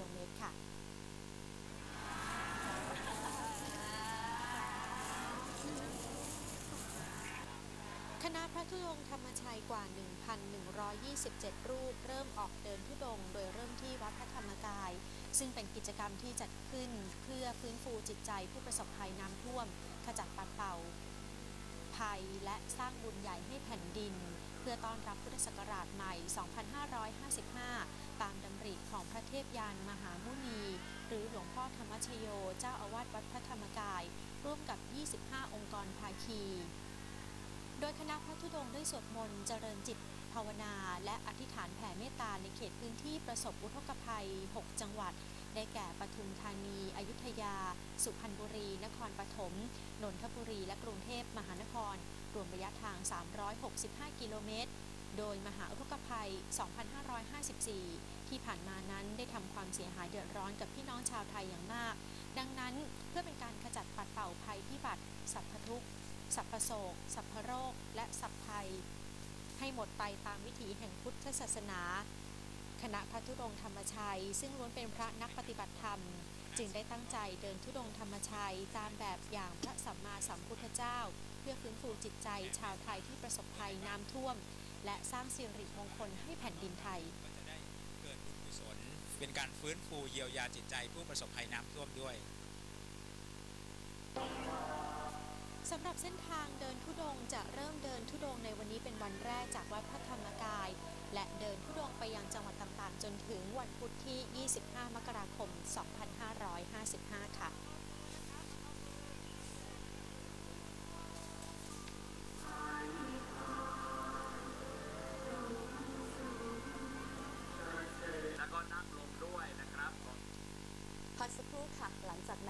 โลเมตรค่ะคณะพระธุดงค์ธรรมชัยกว่า 1,127 รูป เริ่มออกเดินธุดง โดยเริ่มที่วัดพระธรรมกาย ซึ่งเป็นกิจกรรมที่จัดขึ้นเพื่อฟื้นฟูจิตใจผู้ประสบภัยน้ำท่วม ขจัดปัดเป่า ภัยและสร้างบุญใหญ่ให้แผ่นดิน เพื่อต้อนรับพุทธศักราชใหม่ 2555 ของพระเทพยานมหามุนี หรือหลวงพ่อธรรมชโย เจ้าอาวาสวัดพระธรรมกาย ร่วมกับ 25 องค์กรภาคี โดยคณะพระธุดงค์ได้สวดมนต์เจริญจิตภาวนา และอธิษฐานแผ่เมตตาในเขตพื้นที่ประสบอุทกภัย 6 จังหวัด ได้แก่ปทุมธานี อยุธยา สุพรรณบุรี นครปฐม นนทบุรี และกรุงเทพมหานคร รวมระยะทาง 365 กิโลเมตร โดยมหาอุทกภัย 2554 ที่ผ่านมานั้นได้ทำความเสียหายเดือดร้อนกับพี่น้องชาวไทยอย่างมาก ดังนั้นเพื่อเป็นการขจัดปัดเป่าภัยพิบัติสัพพทุกข์สัพพโศกสัพพโรค และสัพภัย ให้หมดไปตามวิถีแห่งพุทธศาสนา คณะพระธุดงธรรมชัย ซึ่งล้วนเป็นพระนักปฏิบัติธรรม จึงได้ตั้งใจเดินธุดงธรรมชัย ตามแบบอย่างพระสัมมาสัมพุทธเจ้า เพื่อฟื้นฟูจิตใจชาวไทยที่ประสบภัยน้ำท่วม และสร้างสิริมงคลให้แผ่นดินไทย ก็จะได้เกิดบุญกุศล เป็นการฟื้นฟูเยียวยาจิตใจผู้ประสบภัยน้ำท่วมด้วยสำหรับเส้นทางเดินทุดงค์จะเริ่มเดินทุดงค์ในวันนี้เป็นวันแรกจากวัดพระธรรมกาย และเดินทุดงค์ไปยังจังหวัดต่างๆ จนถึงวันพุธที่ 25 มกราคม 2555 พักสักครู่ค่ะหลังจากนั้น